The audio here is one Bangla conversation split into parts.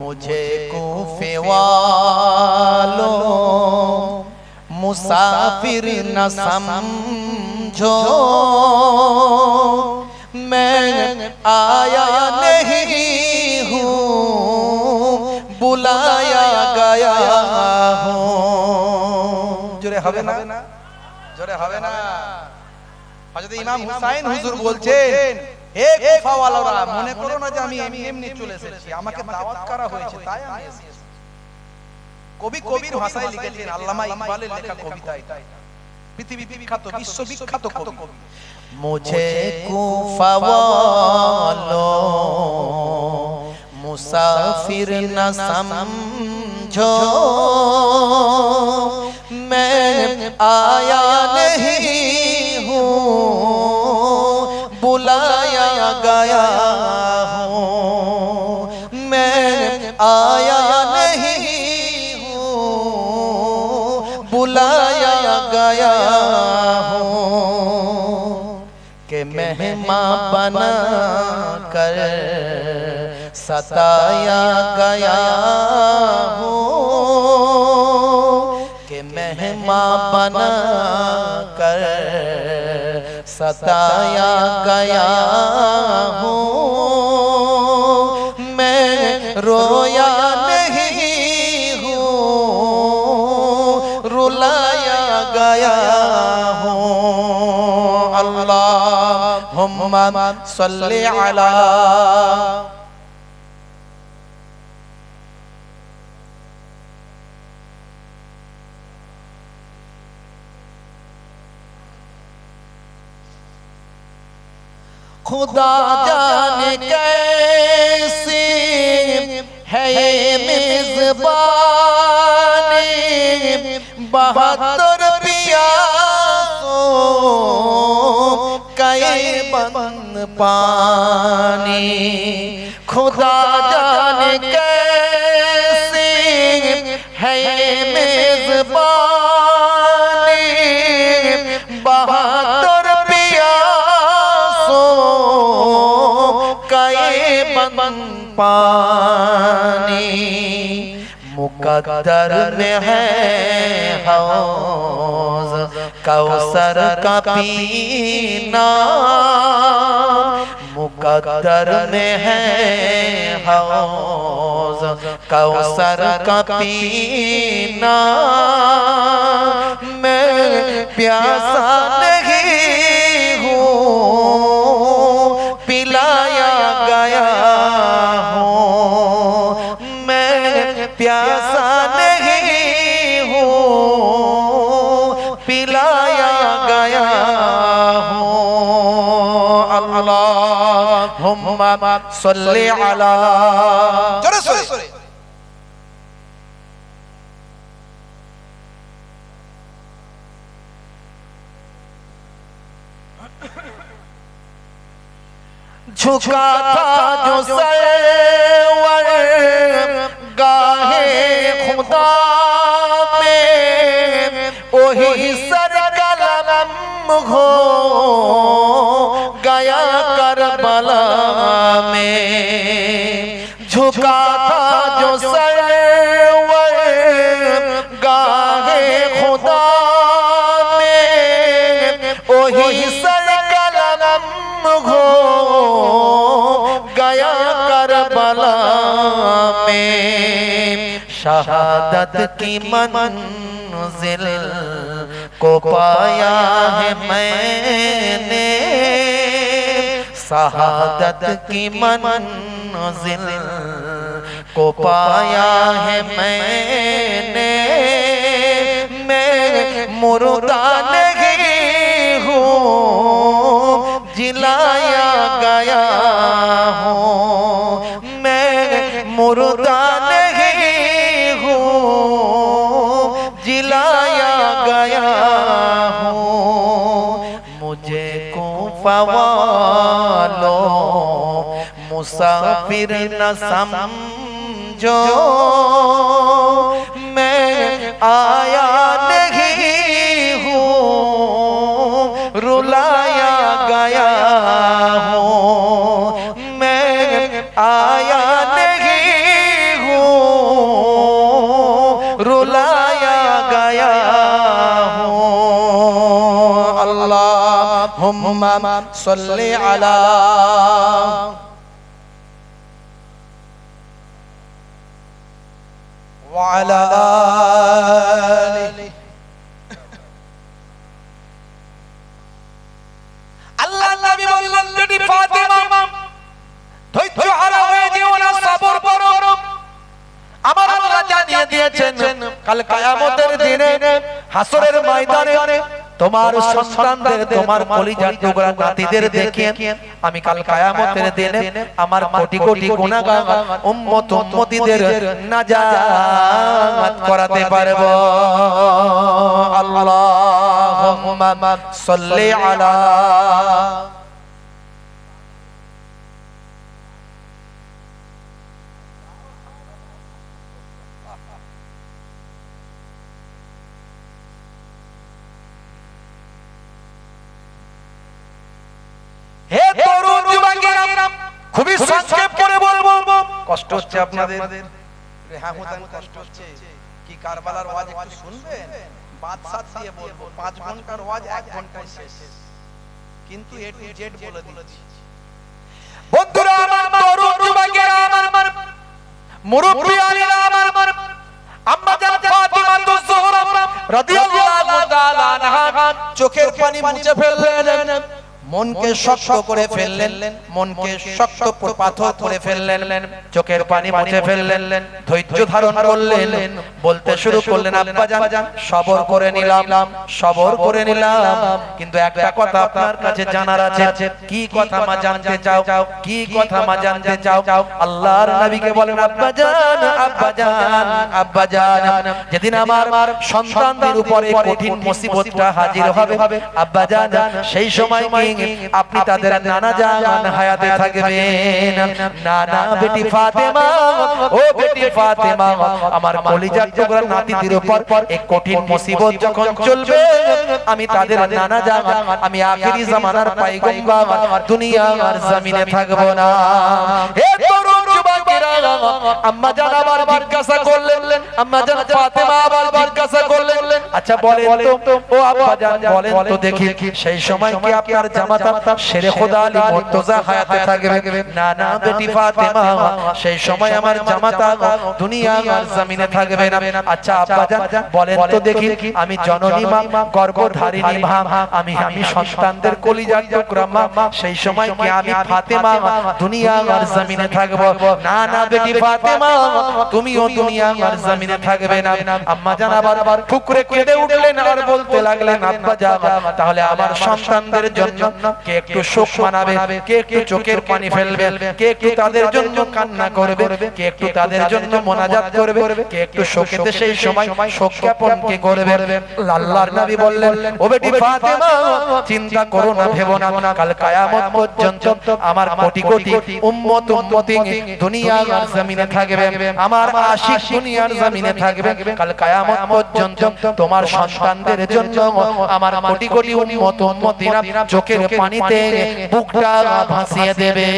मुझे कुफे वालो मुसाफिर न समझो मैं आया नहीं हूँ बुलाया गया हूँ जोरे हवे ना जोरे हवे ना हजरत हुसैन हुजूर बोलছেন হে কুফাওয়ালারা মনে করো না যে আমি এমনি এমনি চলে এসেছি আমাকে দাওয়াত করা হয়েছে তাই আমি এসেছি কবি কবির ভাষায় লিখেছেন আল্লামা ইকবালের লেখা কবিতা এটা পৃথিবী বিখ্যাত বিশ্ব বিখ্যাত কবি মুঝে কুফা वालों मुसाफिर न समझो मैं आया नहीं گیا ہوں۔ میں آیا نہیں ہوں۔ بلایا گیا ہوں۔ کہ مہما بنا کر ستایا گیا ہوں۔ کہ مہما بنا ستایا گیا ہوں۔ میں رویا نہیں ہوں۔ رولایا گیا ہوں۔ اللہ ہم صلی علی خدا جانے کیسی ہے میزبانی؟ بہتر پیاسوں کئی بند پانی۔ خدا جانے کیسی ہے پانی مقدر میں ہے حوض، کوثر کا پینا مقدر میں ہے حوض، کوثر کا پینا میں پیاسا نہیں ہوں۔ اللہم صلی علی جرے سورے جھکا تھا جو سرور گاہ خدا میں وہی سر قلم ہو میں جھکا تھا جو سرور گاہے خدا میں، وہی سر قلم ہو گیا کربلا میں۔ شہادت کی منزل کو پایا ہے میں نے۔ سعادت کی منزل کو پایا ہے میں نے۔ میں مردہ نہیں ہوں جلایا مسافر نہ سمجھو میں آیا نہیں ہوں رلایا گیا ہوں میں آیا نہیں ہوں رلایا گیا ہوں۔ اللہم صلی علی وعلى آله আল্লাহ নবী বললেন বেটি ফাতেমা ধৈর্য হারা হয়ে যেও না সবর করো আমার আল্লাহ জানিয়ে দিয়েছেন কাল কিয়ামতের দিনে হাসরের ময়দানে তোমার সন্তানদের তোমার কলিজার টুকরা নাতিদের দেখে আমি কাল কায়ামতের দিনে আমার কোটি কোটি গুনাহগার উম্মত উম্মতিদের নাজাত করাতে পারব। আল্লাহুম্মা সাল্লি আলা হে তরুণ যুবকেরা খুবই সংক্ষেপ করে বলব। কষ্ট হচ্ছে আপনাদের। হুদান কষ্ট হচ্ছে। কি কারবালার ওয়াজ একটু শুনবেন? বাদ সাত দিয়ে বলব পাঁচ ঘণ্টার ওয়াজ এক ঘন্টায় শেষ। কিন্তু এ টু জেড বলে দিচ্ছি। বন্ধুরা আমার তরুণ যুবকেরা আমার আমার মুরব্বী আলীরা আমার আমার আম্মা জান ফাতিমা তো রাদিয়াল্লাহু তাআলা আনহা চোখের পানি মুছে ফেললেন। মনকে শক্ত করে ফেললেন মনকে শক্ত পাথর করে ফেললেন চোখের পানি মুছে ফেললেন ধৈর্য ধারণ করলেন বলতে শুরু করলেন আব্বা জান সবর করে নিলাম সবর করে নিলাম কিন্তু একটা কথা আপনার কাছে জানার আছে কি কথা মা জানতে চাও কি কথা মা জানতে চাও আল্লাহর নবীকে বলেন আব্বা জান আব্বা জান আব্বা জান যেদিন আমার সন্তানদের উপরে কঠিন মুসিবতটা হাজির হবে আব্বা জান সেই সময় কি আপনি তাদের নানা জান হায়াতে থাকবেন। নানা বেটি ফাতেমা, ও বেটি ফাতেমা, আমার কলিজার টুকরা নাতিদের উপর এক কঠিন মুসিবত যখন চলবে, আমি তাদের নানা জান আমি আখেরি জামানার পাইগম্বা দুনিয়া আর জমিনে থাকব না। হে তরুণ যুবকেরা আম্মা জান আবার জিজ্ঞাসা করলেন। আম্মা জান ফাতেমা আবার জিজ্ঞাসা করলেন। আচ্ছা বলেন তো। ও আব্বা জান বলেন তো দেখি। সেই সময় কি আপনার জামাতা শেরে খোদা আলী মুর্তজা হায়াতে থাকবে না না বেটি ফাতেমা। সেই সময় আমার জামাতা দুনিয়া আর জমিনে থাকবে না। আচ্ছা আব্বা জান বলেন তো দেখি। আমি জননী মা গর্ভধারিণী মা আমি আমি সন্তানদের কলিজার টুকরা মা। সেই সময় কি আমি ফাতেমা দুনিয়া আর জমিনে থাকব? না না বেটি ফাতেমা তুমিও দুনিয়া আর জমিনে থাকবে না। আম্মা জান আবার ঠুকরে কেঁদে উঠলেন আর বলতে লাগলেন আব্বা জান তাহলে আমার সন্তানদের জন্য কে একটু শোক মানাবে কে একটু চোখের পানি ফেলবে কে একটু তাদের জন্য কান্না করবে কে একটু তাদের জন্য মোনাজাত করবে কে একটু শোকেতে সেই সময় শোক জ্ঞাপন কে করবে আল্লাহর নবী বললেন ও বেটি ফাতেমা চিন্তা করো না ভেবো না কাল কিয়ামত পর্যন্ত আমার কোটি কোটি উম্মত উম্মতি দুনিয়ার জমিনে থাকবে, আমার আশিক দুনিয়ার জমিনে থাকবে। কাল কিয়ামত পর্যন্ত তোমার সন্তানদের জন্য আমার কোটি কোটি উম্মত, উম্মতিরা চোখের পানিতে, বুকটা ভাসিয়ে দেবে।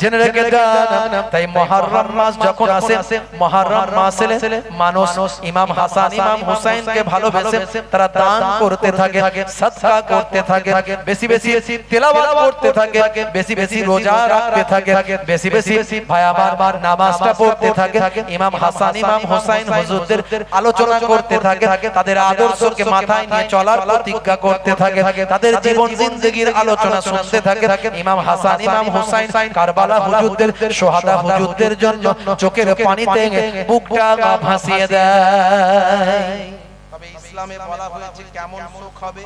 জেনে রেখে দেন তাই মহররম মাস যখন আসে মহররম মাস এলে মানুষ ইমাম হাসান ইমাম হুসাইনকে ভালোবেসে তারা দান করতে থাকে সদকা করতে থাকে বেশি বেশি তেলাওয়াত করতে থাকে বেশি বেশি রোজা রাখতে থাকে বেশি বেশি ভাই আমার নামাজটা পড়তে থাকে ইমাম হাসান ইমাম হুসাইন হুজুরদের আলোচনা করতে থাকে তাদের আদর্শকে মাথায় নিয়ে চলার প্রতিজ্ঞা করতে থাকে তাদের জীবন জিন্দগির আলোচনা শুনতে থাকে ইমাম হাসান ইমাম হুসাইন কারবালা হুজুরদের সোহাদা হুজুরদের জন্য চোখের পানিতে বুকটা ভাসিয়ে দেয়। তবে ইসলামে বলা হয়েছে কেমন শোক হবে?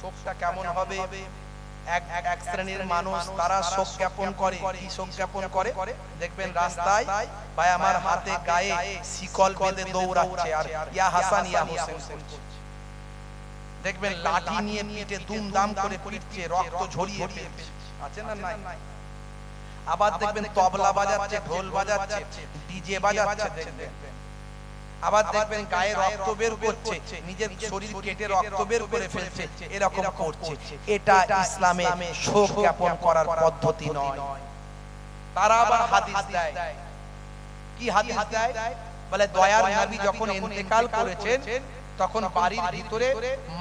শোকটা কেমন হবে? এক এক শ্রেণির মানুষ তারা শোক জ্ঞাপন করে। কি শোক জ্ঞাপন করে? দেখবেন রাস্তায় ভাই আমার হাতে গায়ে শিকল বেঁধে দৌড়াচ্ছে আর ইয়া হাসান ইয়া হোসেন দেখবেন লাঠি নিয়ে পিঠে দুমদাম করে পিটছে রক্ত ঝরিয়ে আছে না নাই? আবার দেখবেন তবলা বাজাচ্ছে ঢোল বাজাচ্ছে ডিজে বাজাচ্ছে দেখবেন। আবার দেখবেন গায়ে রক্ত বের করছে নিজের শরীর কেটে রক্ত বের করে ফেলছে এরকম করছে। এটা ইসলামে শোক জ্ঞাপন করার পদ্ধতি নয়। তারা আবার হাদিস দেয়। কি হাদিস দেয়? বলে দয়ার নবী যখন ইন্তেকাল করেছেন তখন বাড়ির ভিতরে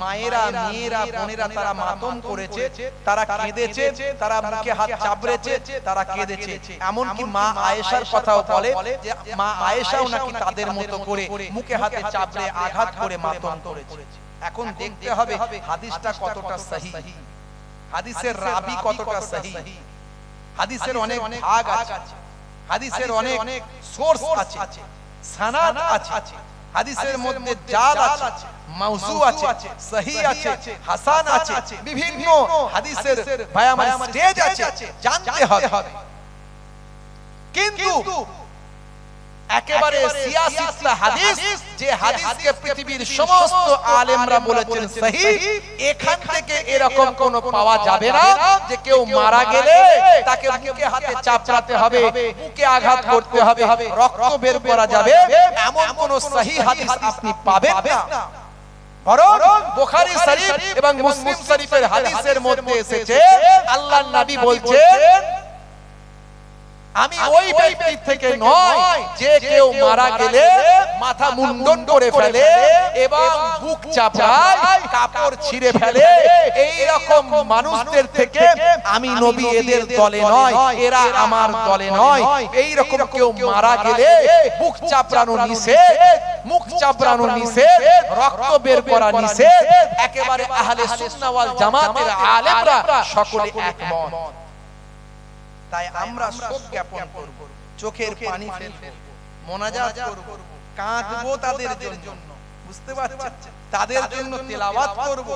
মায়েরা মেয়েরা বোনেরা তারা মাতম করেছে তারা কেঁদেছে তারা মুখে হাত চাপড়েছে তারা কেঁদেছে। এমনকি মা আয়েশার কথাও বলে যে মা আয়েশাও নাকি তাদের মতো করে মুখে হাতে চাপড়ে আঘাত করে মাতম করেছে। এখন দেখতে হবে হাদিসটা কতটা সহি। হাদিসের রাবি কতটা সহি। হাদিসের অনেক ভাগ আছে। হাদিসের অনেক সোর্স আছে। সানাদ আছে। হাদিসের মধ্যে জাল আছে মাউজু আছে সহি আছে হাসান আছে বিভিন্ন হাদিসের ভাই আমার স্টেজ আছে জানতে হবে কিন্তু একেবারে সিয়াসিস্তা হাদিস যে হাদিসকে পৃথিবীর সমস্ত আলেমরা বলেছেন সহি এখান থেকে এরকম কোন পাওয়া যাবে না যে কেউ মারা গেলে তাকে বুকে হাতে চাপড়াতে হবে বুকে আঘাত করতে হবে রক্ত বের করা যাবে এমন কোন সহি হাদিস আপনি পাবেন না। বরং বুখারী শরীফ এবং মুসলিম শরীফের হাদিসের মধ্যে এসেছে আল্লাহর নবী বলছেন আমি ওই ব্যক্তি থেকে নয় যে কেউ মারা গেলে মাথা মুন্ডন করে ফেলে এবং বুক চাপায় কাপড় ছিঁড়ে ফেলে। এই রকম মানুষদের থেকে আমি নবী এদের দলে নয় এরা আমার দলে নয়। এই রকম কেউ মারা গেলে বুক চাপড়ানো নিষেধ মুখ চাপড়ানো নিষেধ রক্ত বের করা নিষেধ একেবারে আহলে সুন্নাহ ওয়াল জামাতের আলেমরা সকলে একমত। তাই আমরা শোক জ্ঞাপন করব। চোখের পানি ফেলব। মোনাজাত করব। কাঁদবো তাদের জন্য। বুঝতে পারছেন? তাদের জন্য তেলাওয়াত করব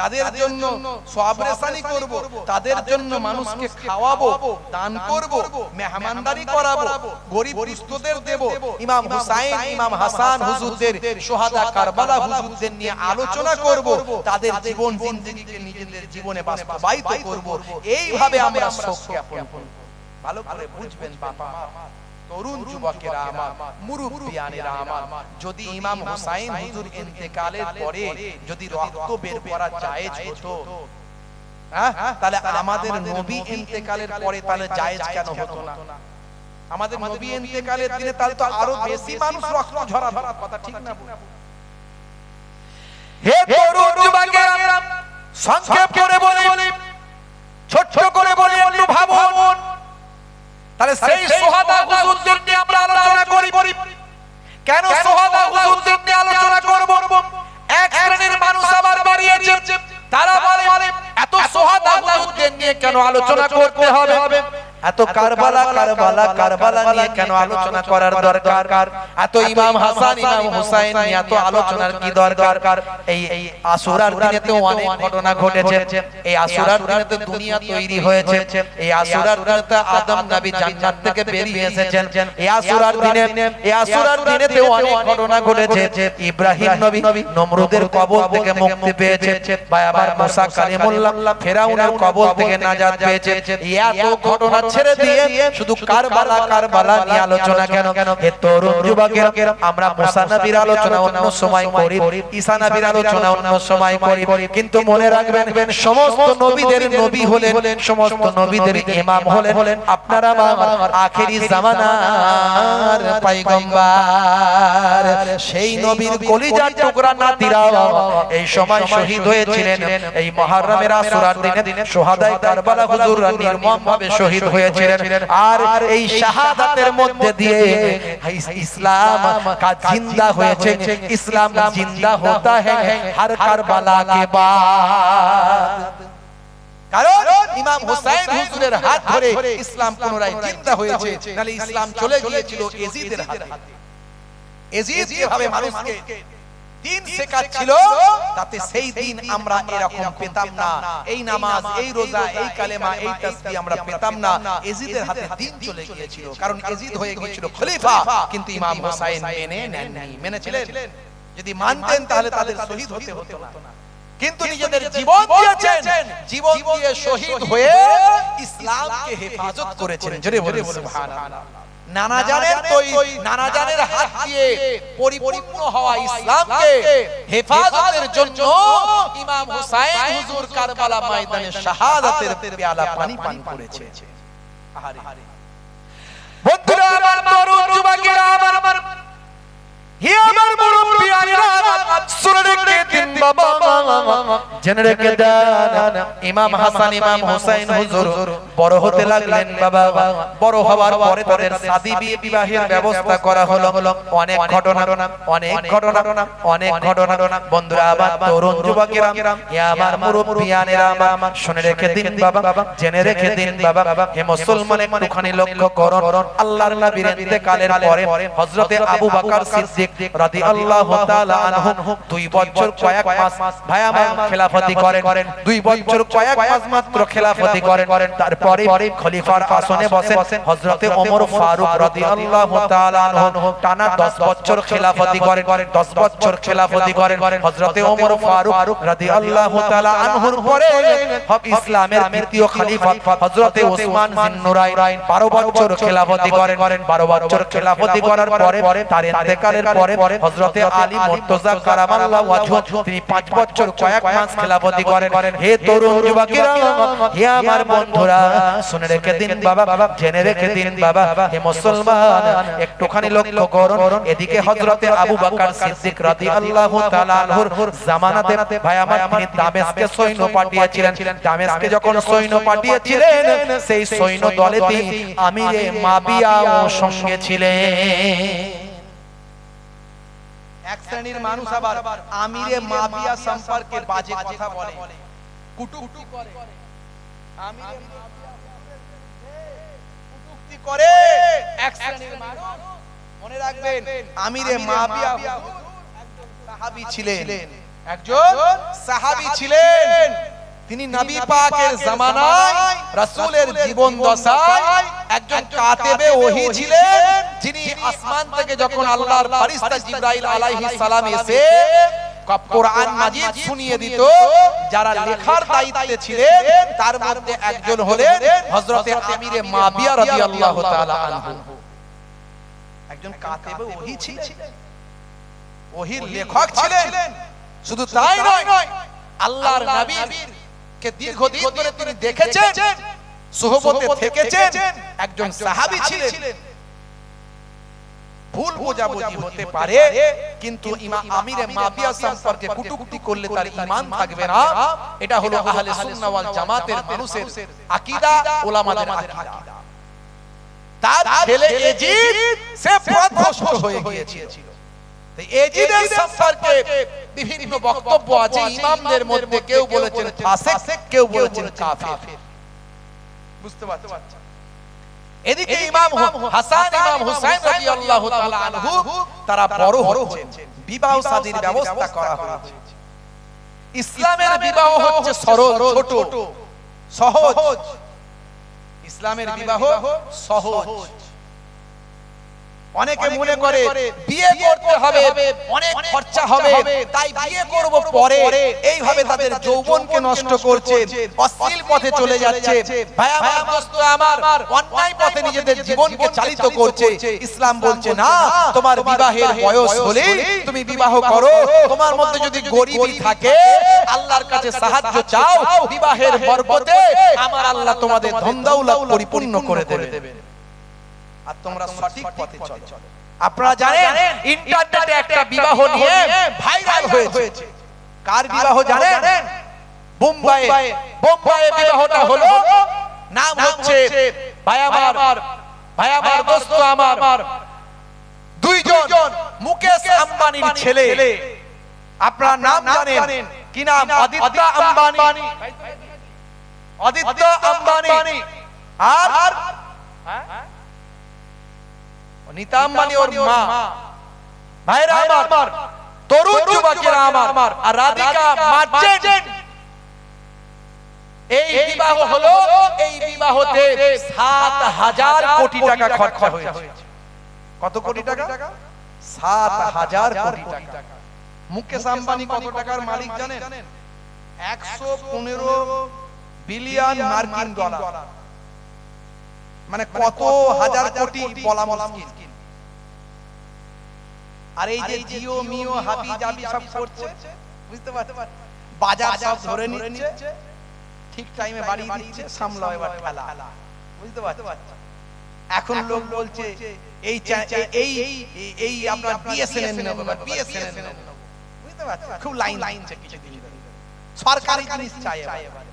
তাদের জন্য সবরেসানি করব তাদের জন্য মানুষকে খাওয়াবো দান করব মেহমানদারি করাবো গরিব দুস্থদের দেব ইমাম হুসাইন ইমাম হাসান হুজুরদের সোহাদা কারবালা হুজুরদের নিয়ে আলোচনা করব তাদের জীবন জিন্দেগিকে নিজেদের জীবনে বাস্তবায়িত করব এইভাবে আমরা শোক জ্ঞাপন করব। ভালো করে বুঝবেন বাবা তরুণ যুবকেরা আমার, মুরব্বিয়ানেরা আমার। যদি ইমাম হুসাইন হুজুর ইন্তেকালের পরে যদি রক্ত বের করা জায়েজ হতো হ্যাঁ? তাহলে আমাদের নবী ইন্তেকালের পরে তাহলে জায়েজ কেন হতো না? আমাদের নবী ইন্তেকালের দিনে তাহলে তো আরও বেশি মানুষ রক্ত ঝরা ধরা কথা, ঠিক না হে তরুণ যুবকেরা সংক্ষেপ করে বলি, ছোট্ট করে বলি, একটু ভাবুন। তাহলে সেই সোহাদা হুজুরদের নিয়ে আমরা আলোচনা করি। কেন সোহাদা হুজুরদের নিয়ে আলোচনা করব? এক শ্রেণির মানুষ আবার বাড়িয়েছে তারা বলে এত সোহাদা হুজুরদের নিয়ে কেন আলোচনা করতে হবে? এত কারবালা কারবালা কারবালা নিয়ে কেন আলোচনা করার দরকার? এত ইমাম হাসান ইমাম হুসাইন নিয়ে এত আলোচনার কি দরকার? এই এই আসুরার দিনে তো অনেক ঘটনা ঘটেছে। এই আসুরার দিনে তো দুনিয়া তৈরি হয়েছে। এই আসুরার দিনে তো আদম নবী জান্নাত থেকে বেরিয়ে এসেছেন। এই আসুরার দিনে এই আসুরার দিনে তো অনেক ঘটনা ঘটেছে ইব্রাহিম নবী নমরুদের কবর থেকে মুক্তি পেয়েছে ভাই আবার মুসা কালিমুল্লাহ ফেরাউনের কবর থেকে নাজাত পেয়েছে এত ঘটনা ছেড়ে দিয়ে শুধু কারবালা কারবালা নিয়ে আলোচনা কেন? হে তরুণ যুবকের আমরা মুসা নবীর আলোচনা অন্য সময় করি ঈসা নবীর আলোচনা অন্য সময় করি। কিন্তু মনে রাখবেন সমস্ত নবীদের নবী হলেন সমস্ত নবীদের ইমাম হলেন। আপনারা আমার আখেরি জামানার পয়গম্বর সেই নবীর কলিজার টুকরা নাতিরা এই সময় শহীদ হয়েছিলেন এই মুহররমের আসুরার দিনে সোহাদায়ে কারবালা হুজুররা নির্মমভাবে শহীদ হয়ে হয়েছিলেন। আর এই শাহাদাতের মধ্যে দিয়ে ইসলাম জিন্দা হয়েছে ইসলাম জিন্দা হতা হ্যাঁ হর কারবালা কে কারণ ইমাম হুসাইন হাত ধরে ইসলাম পুনরায় জিন্দা হয়েছে। চলে গিয়েছিল এজিদের দিন শেখাচ্ছিল তাতে সেই দিন আমরা এরকম পেতাম না। এই নামাজ এই রোজা এই কালেমা এই তাসবিহ আমরা পেতাম না। এজিদের হাতে দিন চলে গিয়েছিল। কারণ এজিদ হয়ে গিয়েছিল খলিফা। কিন্তু ইমাম হোসাইন মেনে নেননি। মেনেছিলেন যদি মানতেন তাহলে তাদের শহীদ হতে হতো না। কিন্তু নিজেদের জীবন দিয়েছেন। জীবন দিয়ে শহীদ হয়ে ইসলামকে হেফাজত করেছেন। জোরে বলে সুবহানাল্লাহ। নানা তৈরি নানা হাত দিয়ে পরিপূর্ণ হওয়া ইসলামকে হেফাজতের জন্য ইমাম হুসাইন হুজুর কারবালা ময়দানে শাহাদাতের পেয়ালা পানি পান করেছে। আহারে। বন্ধুরা আমার তরুণ যুবকেরা আমার আমার হে শুনে রেখে দিন, বাবা বাবা বড় রেখে দিন, বাবা বাবা। হে মুসলমান লক্ষ্য করুন আল্লাহর নবীর পরে হযরতে আবু বকর সিদ্দিক রাদিয়াল্লাহু তাআলা আনহু দুই বছর কয়েক মাস ভাই আমার খেলাফতি করেন, দুই বছর কয়েক মাস মাত্র খেলাফতি করেন, তারপরে খলিফার আসনে বসেন, হযরতে ওমর ফারুক রাদিয়াল্লাহু তাআলা আনহু টানা 10 বছর খেলাফতি করেন 10 বছর খেলাফতি করেন, হযরতে ওমর ফারুক রাদিয়াল্লাহু তাআলা আনহুর পরে ইসলামের দ্বিতীয় খলিফা হযরতে ওসমান জিন্নুরাইন 12 বছর খেলাফতি করেন 12 বছর খেলাফতি করার পরে তার ইন্তেকালের পরে হযরতে আলী মুর্তজা কারামাল্লাহু ওয়াজহু তিনি 5 বছর কয়েক মাস খেলাফতি করেন। হে তরুণ যুবকেরা হে আমার বন্ধুরা শুনে রেখে দিন বাবা জেনে রেখে দিন বাবা হে মুসলমান একটুখানি লক্ষ্য করুন। এদিকে হযরতে আবু বকর সিদ্দিক রাদিয়াল্লাহু তাআলা আনহুর জামানাতে ভাই আমার তিনি দামেস্কে সৈন্য পাঠিয়েছিলেন। দামেস্কে যখন সৈন্য পাঠিয়েছিলেন সেই সৈন্য দলেতে আমিরে মাবিয়াও সঙ্গে ছিলেন এক শ্রেণির মানুষ আবার আমিরে মাফিয়া সম্পর্কে বাজে কথা বলে। কুটুক্তি করে। আমিরে করে। এক শ্রেণির মানুষ। মনে রাখবেন আমিরে সাহাবী ছিলেন। একজন সাহাবী ছিলেন। তিনি নবী পাকের জামানায় রাসূলের জীবন দশায় একজন কাতেবে ওহী ছিলেন যিনি আসমান থেকে যখন আল্লাহর ফেরেশতা জিবরাইল আলাইহিস সালাম এসে কোরআন মাজিদ শুনিয়ে দিত যারা লেখার দায়িত্বে ছিলেন তার মধ্যে একজন হলেন হযরতে আমিরে মাবিয়া রাদিয়াল্লাহু তাআলা আনহু। একজন কাতেবে ওহী ছিলেন। ওহির লেখক ছিলেন। শুধু তাই নয় আল্লাহর নবীর কে দীর্ঘদিন ধরে তিনি দেখেছেন সোহবতে থেকেছেন একজন সাহাবী ছিলেন। ভুল বোঝাবুঝি হতে পারে কিন্তু ইমাম আমিরে মাবিয়া সম্পর্কে কুটুকুটি করলে তার ঈমান থাকবে না। এটা হলো আহলে সুন্নাহ ওয়াল জামাতের মানুষের আকীদা ওলামাদের আকীদা। তার ছেলে এজিদ সে পথভ্রষ্ট হয়ে গিয়েছিল। এজিদের সম্পর্কে বিভিন্ন বক্তব্য আছে ইমামদের মধ্যে কেউ বলেছেন ফাসিক কেউ বলেছেন কাফির। বুঝতে পারছেন এদিকে ইমাম হাসান ইমাম হুসাইন রাদিয়াল্লাহু তাআলা আনহু তারা বড় বিবাহ শাদীর ব্যবস্থা করা হয়েছে ইসলামের বিবাহ হচ্ছে সরল ছোট সহজ। ইসলামের বিবাহ সহজ। অনেকে মনে করে বিয়ে করতে হবে অনেক খরচা হবে তাই বিয়ে করব পরে এইভাবে তাদের যৌবনকে নষ্ট করছে অশ্লীল পথে চলে যাচ্ছে ভাই আমার দোস্ত আমার অন্যায় পথে নিজেদের জীবনকে চালিত করছে ইসলাম বলছে না তোমার বিবাহের বয়স হলে তুমি বিবাহ করো তোমার মধ্যে যদি গরিবই থাকে আল্লাহর কাছে সাহায্য চাও বিবাহের বরকতে আমার আল্লাহ তোমাদের ধনদৌলত পরিপূর্ণ করে দেবে আর তোমরা সঠিক পথে চলো। আপনারা জানেন ইন্টারনেটে একটা বিবাহ নিয়ে ভাইরাল হয়েছে। কার বিবাহ জানেন? বোম্বাই বোম্বাই বিবাহটা হলো নাম হচ্ছে ভাই আমার। ভাই আমার। দোস্ত আমার। দুইজন মুকেশ আম্বানির ছেলে। আপনার নাম জানেন। কি নাম? আদিত্য আম্বানি। আদিত্য আম্বানি। আর নীতা আম্বানি ওর মা। ভাইরা আমার তরুণ যুবকেরা আমার আর রাধিকা মার্চেন্ট। এই বিবাহ হলো এই বিবাহতে সাত হাজার কোটি টাকা খরচা হয়েছে। কত কোটি টাকা? সাত হাজার কোটি টাকা। মুকেশ আম্বানি কত টাকার মালিক জানেন? একশো পনেরো বিলিয়ন মার্কিন ডলার। মানে কত হাজার কোটি বলা মুশকিল। আর এই যে জিও মিও হাবি জাবি সব করছে। বুঝতে পারছ বাজার সব ধরে নিচ্ছে। ঠিক টাইমে বাড়ি দিচ্ছে সামলাও এবার খেলা। বুঝতে পারছ এখন লোক বলছে এই এই এই- আপনার বিএসএনএল নেব বিএসএনএল নেব। বুঝতে পারছ খুব লাইন লাইন কিছু দিন। সরকারি জিনিস চাই এবার।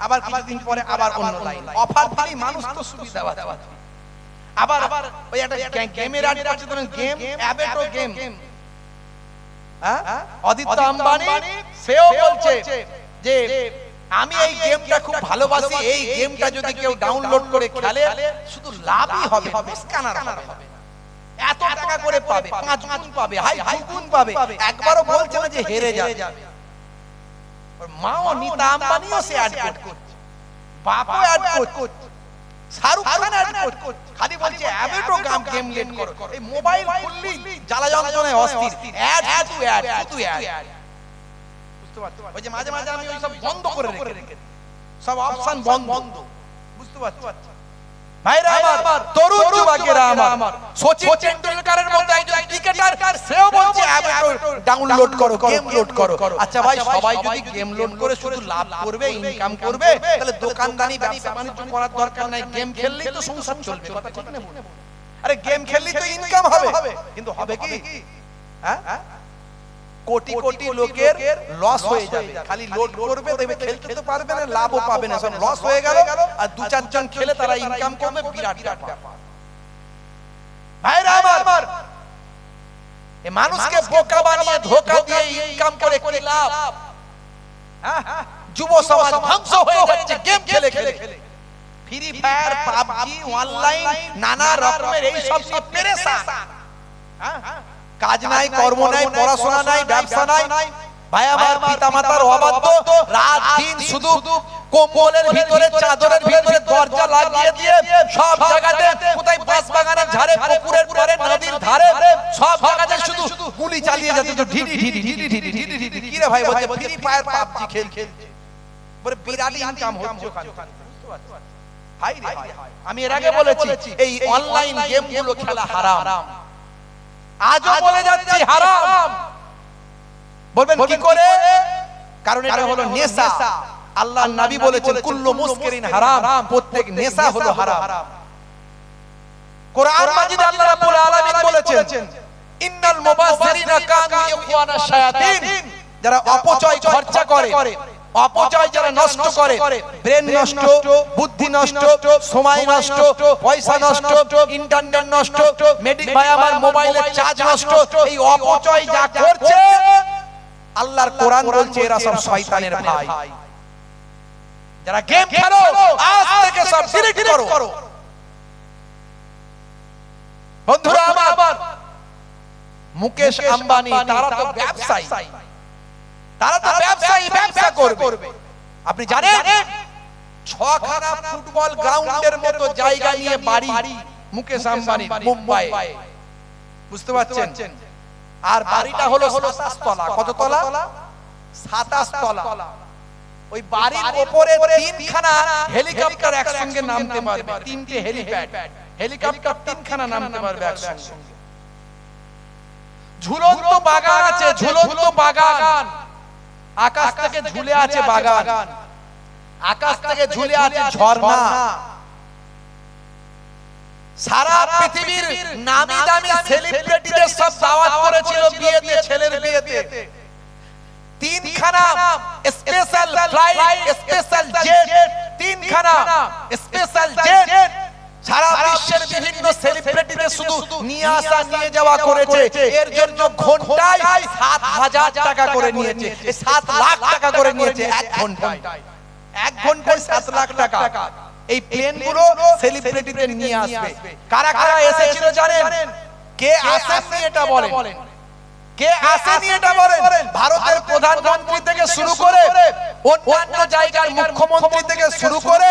আবার কিছুদিন পরে আবার অন্য লাইন। অফার দিলেই মানুষ তো সুবিধা পাচ্ছে। আবার আবার ওই একটা গেমের আছে ধরুন গেম অ্যাবেটো গেম অদিত্য আম্বানি সেও বলছে যে আমি এই গেমটা খুব ভালোবাসি এই গেমটা যদি কেউ ডাউনলোড করে খেলে শুধু লাভই হবে মিসকানার হবে। এত টাকা করে পাবে পাঁচ গুণ পাবে হাই দুগুণ পাবে একবারও বলছে না যে হেরে যাবে। মাও নিতা আম্বানিও সে অ্যাড করছে। বাপও অ্যাড করছে। শাহরুখ খান অ্যাড করছে। খালি বলছে অ্যাবেটো গাম গেম লেট করো। এই মোবাইল খুললি জ্বালা যন্ত্রণায় অস্থির। অ্যাড শুধু অ্যাড শুধু অ্যাড বুঝতে পারছ? ওই যে মাঝে মাঝে আমি ওই সব বন্ধ করে রেখে। সব অপশন বন্ধ। বুঝতে পারছ? ভাইরা আমার তরুণ যুবকেরা আমার। সচিন টেন্ডুলকারের মতো একজন ক্রিকেটার সেও বলছে অ্যাবেটো ডাউনলোড করো গেম লোড করো। আচ্ছা ভাই সবাই যদি গেম লোড করে শুধু লাভ করবে ইনকাম করবে তাহলে ব্যবসা বাণিজ্য করার দরকার নাই। গেম খেললেই তো সংসার চলবে কথা ঠিক না আরে গেম খেললেই তো ইনকাম হবে। কিন্তু হবে কি? হ্যাঁ? কোটি কোটি লোকের লস হয়ে যাবে। খালি লোড করবে দেখবে খেলতে তো পারবে না লাভও পাবে না সব লস হয়ে গেল আর দু চারজন খেলে তারা ইনকাম করবে বিরাট ব্যাপার। ভাইরা আমার! এ মানুষকে বোকা বানিয়ে ধোকা দিয়ে ইনকাম করে কি লাভ? হ্যাঁ? যুব সমাজ ধ্বংস হয়ে যাচ্ছে গেম খেলে খেলে ফ্রি ফায়ার পাবজি অনলাইন নানা রকমের এই সব সব পেরেশান। হ্যাঁ? কাজ নাই কর্ম নাই পড়াশোনা নাই ব্যবসা নাই। ভাই আমার পিতা মাতার অবাধ্য। রাত দিন শুধু কম্বলের ভিতরে চাদরের ভিতরে দরজা লাগিয়ে দিয়ে সব জায়গাতে কোথায় বাস বাগানের ধারে পুকুরের পরে নদীর ধারে সব জায়গাতে শুধু গুলি চালিয়ে তো ঢিডি ঢিডি ঢিডি ঢিডি ঢিডি ঢিডি কি রে ভাই বলছে ফ্রি ফায়ার পাবজি খেল বলে বিরাট ইনকাম হচ্ছে ওখানে। রে আমি এর আগে বলেছি এই অনলাইন গেমগুলো খেলা হারাম আজও বলে যাচ্ছি হারাম। বলবেন কি করে? কারণ এটা হলো নেশা। আল্লাহর নবী বলেছেন কুল্লু মুসকিরিন হারাম। প্রত্যেক নেশা হলো হারাম। কোরআন মাজিদে আল্লাহ রাব্বুল আলামিন বলেছেন ইন্নাল মুবাসসিরিনা কানু ইখওয়ানাশ শায়াতিন। যারা অপচয় খরচা করে অপচয় যারা নষ্ট করে ব্রেন নষ্ট বুদ্ধি নষ্ট সময় নষ্ট পয়সা নষ্ট ইন্টারনেট নষ্ট মেডিক ভাই আমার মোবাইলের চার্জ নষ্ট এই অপচয় যা করছে আল্লাহর কোরআন বলছে এরা সব শয়তানের ভাই। যারা গেম খেলো আজ থেকে সব ডিলিট করো। বন্ধুরা আমার মুকেশ আম্বানি তারা তো ব্যবসায়ী। তারা তো ব্যবসায়ী ব্যবসা করবে। আপনি জানেন? ছখানা ফুটবল গ্রাউন্ডের মতো জায়গা নিয়ে বাড়ি। মুকেশ আম্বানি মুম্বাই। বুঝতে পারছেন? আর বাড়িটা হলো সাতাশ তলা। কত তলা? সাতাশ তলা। ওই বাড়ির উপরে তিনখানা হেলিকপ্টার একসঙ্গে নামতে পারবে। তিনটে হেলিপ্যাড। হেলিকপ্টার তিনখানা নামতে পারবে একসঙ্গে। ঝুলন্ত বাগান আছে ঝুলন্ত বাগান। আকাশ থেকে ঝুলে আছে বাগান। আকাশ থেকে ঝুলে আছে ঝর্ণা। সারা পৃথিবীর নামি দামি সেলিব্রিটিদের সব দাওয়াত করেছিল বিয়েতে ছেলের বিয়েতে। তিনখানা স্পেশাল ফ্লাইট স্পেশাল জেট তিনখানা স্পেশাল জেট সারা বিশ্বের বিভিন্ন সেলিব্রিটিদের শুধু নিয়ে আসা নিয়ে যাওয়া করেছে। এর জন্য ঘন্টায় সাত হাজার টাকা করে নিয়েছে। সাত লাখ টাকা করে নিয়েছে এক ঘন্টায়। এক ঘন্টায় সাত লাখ টাকা। এই প্লেনগুলো সেলিব্রিটিদের নিয়ে আসবে। কারা কারা এসেছিল জানেন? কে আসেননি এটা বলেন। কে আসেনি এটা বলেন? ভারতের প্রধানমন্ত্রী থেকে শুরু করে অন্যান্য জায়গার মুখ্যমন্ত্রী থেকে শুরু করে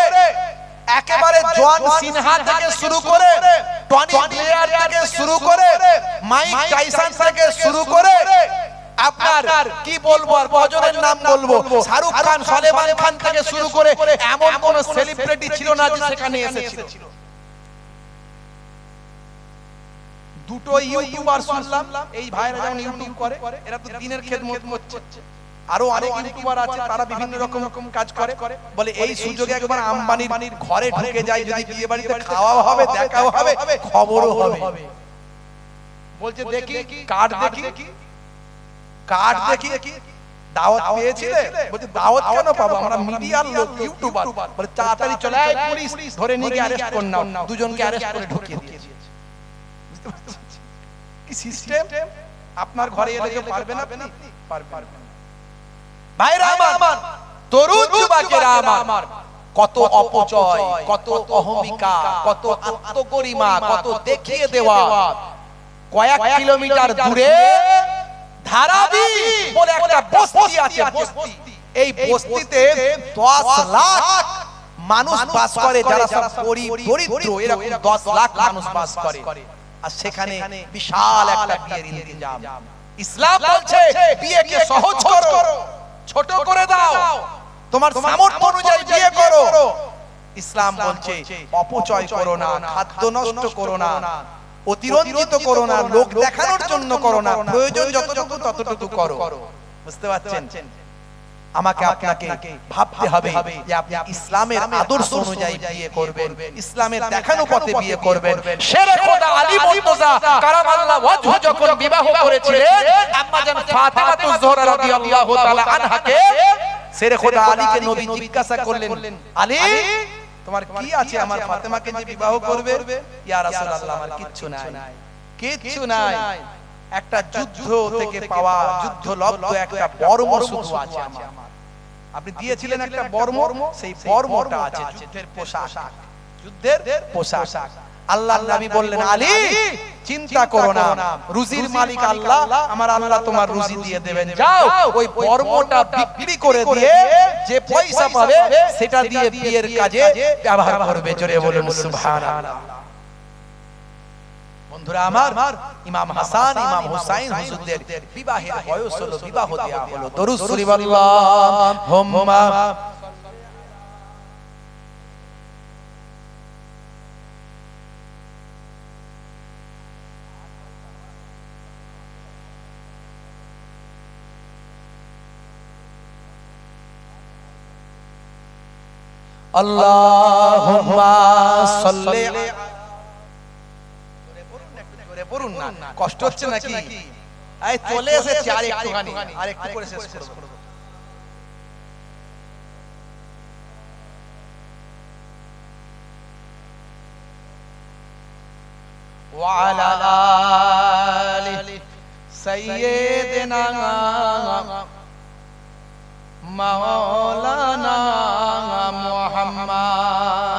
জন সিনহা থেকে শুরু করে টনি ব্লেয়ার থেকে শুরু করে মাইক টাইসন থেকে শুরু করে আপনার কি বলব আর কজনের নাম বলব? শাহরুখ খান সলেমান খান থেকে শুরু করে এমন কোন সেলিব্রিটি ছিল না যে সেখানে এসেছিল। দুটো ইউটিউবার শুনলাম এই ভাইরা যেমন ইউটিউব করে এরা তো দিনের খেদমত করছে। আরও অনেক ইউটিউবার আছে তারা বিভিন্ন রকম রকম কাজ করে বলে এই সুযোগে একবার আম্বানির ঘরে ঢুকে যায় যদি বিয়ে বাড়িতে খাওয়াও হবে দেখাও হবে খবরও হবে। বলছে দেখি কার্ড দেখি। কার্ড দেখি। দাওয়াত পেয়েছিলে? বলছে দাওয়াত কেন পাবো? আমরা মিডিয়ার লোক ইউটিউবার বলে তাড়াতাড়ি চলে আয় পুলিশ ধরে নিয়ে গিয়ে অ্যারেস্ট করে নাও। দুজনকে অ্যারেস্ট করে ঢুকিয়ে দিয়েছে। কি সিস্টেম আপনার ঘরে এলে কেউ পারবে না পারবেন না। ভাইরা আমার তরুণ যুবকেরা আমার কত অপচয় কত অহমিকা কত আত্মগরিমা কত দেখিয়ে দেওয়া। কয়েক কিলোমিটার দূরে ধারাবি বলে একটা বস্তি আছে বস্তি। এই বস্তিতে 10 লাখ মানুষ বাস করে যারা সব গরিব দরিদ্র এরকম 10 লাখ মানুষ বাস করে। আর সেখানে বিশাল একটা বিয়ের ইন্তজাম। ইসলাম বলছে বিয়েকে সহজ করো। ছোট করে দাও। তোমার সামর্থ্য অনুযায়ী বিয়ে করো। ইসলাম বলছে অপচয় করো না খাদ্য নষ্ট করো না অতিরঞ্জিত করো না লোক দেখানোর জন্য করো না প্রয়োজন যতটুকু ততটুকু করো। বুঝতে পারছেন? আমাকে আপনাকে ভাবতে হবে যে আপনি ইসলামের আদর্শ অনুযায়ী বিয়ে করবেন, ইসলামের দেখানো পথে বিয়ে করবেন। শেরে খোদা আলী মুর্তজা কারামাল্লাহ ওয়াজহু যখন বিবাহ করেছিলেন আম্মা জান ফাতেমা তুজ জোহরা রাদিয়াল্লাহু তাআলা আনহাকে শেরে খোদা আলীকে নবী জিজ্ঞাসা করলেন, আলী, তোমার কি আছে? আমার ফাতেমাকে যে বিবাহ করবে? ইয়া রাসূলুল্লাহ, আমার কিচ্ছু নাই। কিচ্ছু নাই? একটা যুদ্ধ থেকে পাওয়া যুদ্ধ লব্ধ একটা বর্ম শুধু আছে আমার। আপনি দিয়েছিলেন একটা বর্ম সেই বর্মটা আছে যুদ্ধের পোশাক। যুদ্ধের পোশাক। আল্লাহ নবী বললেন আলী চিন্তা করো না। রুজির মালিক আল্লাহ আমার আল্লাহ তোমার রুজি দিয়ে দেবেন। যাও ওই বর্মটা বিক্রি করে দিয়ে যে পয়সা পাবে সেটা দিয়ে বিয়ের কাজে ব্যবহার করবে জোরে বলুন সুবহানাল্লাহ। বন্ধুরা আমার, ইমাম হাসান, ইমাম হুসাইন হুজুরদের বিবাহের বয়স হলো, বিবাহ দেয়া হলো। দরুদ শরীফ আল্লাহুম্মা আল্লাহুম্মা সাল্লি কষ্ট হচ্ছে নাকি? আরে চলে এসেছি আর একটুখানি আর একটু করে শেষ করব। وعلى آل سيدنا مولانا محمد